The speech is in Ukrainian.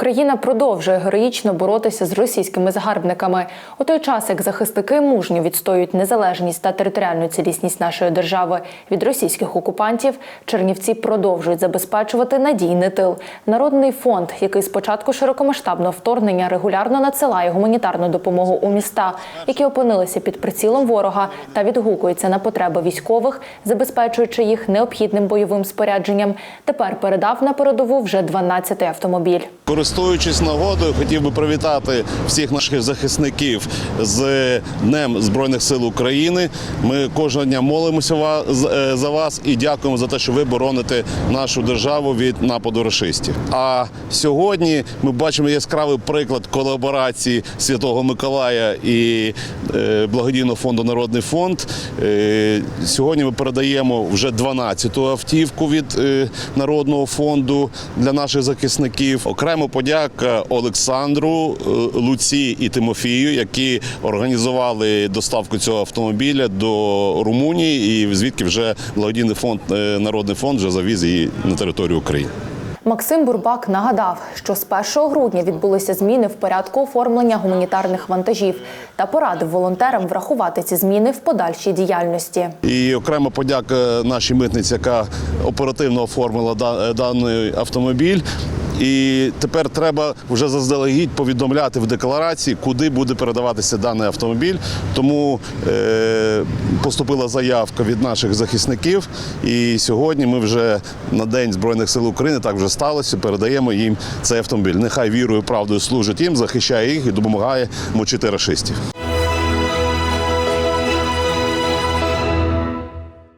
Україна продовжує героїчно боротися з російськими загарбниками. У той час, як захисники мужньо відстоюють незалежність та територіальну цілісність нашої держави від російських окупантів, Чернівці продовжують забезпечувати надійний тил. Народний фонд, який з початку широкомасштабного вторгнення регулярно надсилає гуманітарну допомогу у міста, які опинилися під прицілом ворога, та відгукується на потреби військових, забезпечуючи їх необхідним бойовим спорядженням, тепер передав на передову вже 12-й автомобіль. Користуючись нагодою, хотів би привітати всіх наших захисників з Днем Збройних сил України. Ми кожного дня молимося е, за вас і дякуємо за те, що ви бороните нашу державу від нападу рашистів. А сьогодні ми бачимо яскравий приклад колаборації Святого Миколая і е, благодійного фонду Народний фонд. Е, Сьогодні ми передаємо вже 12-ту автівку від Народного фонду для наших захисників. Окремо подяка Олександру, е, Луці і Тимофію, які організували доставку цього автомобіля до Румунії, і звідки вже благодійний фонд е, Народний фонд вже завіз її на територію України. Максим Бурбак нагадав, що з 1 грудня відбулися зміни в порядку оформлення гуманітарних вантажів та порадив волонтерам врахувати ці зміни в подальшій діяльності. І окрема подяка нашій митниці, яка оперативно оформила даний автомобіль. І тепер треба вже заздалегідь повідомляти в декларації, куди буде передаватися даний автомобіль. Тому е, поступила заявка від наших захисників. І сьогодні ми вже на День Збройних сил України так вже сталося. Передаємо їм цей автомобіль. Нехай вірою, правдою служить їм, захищає їх і допомагає мочити рашистів.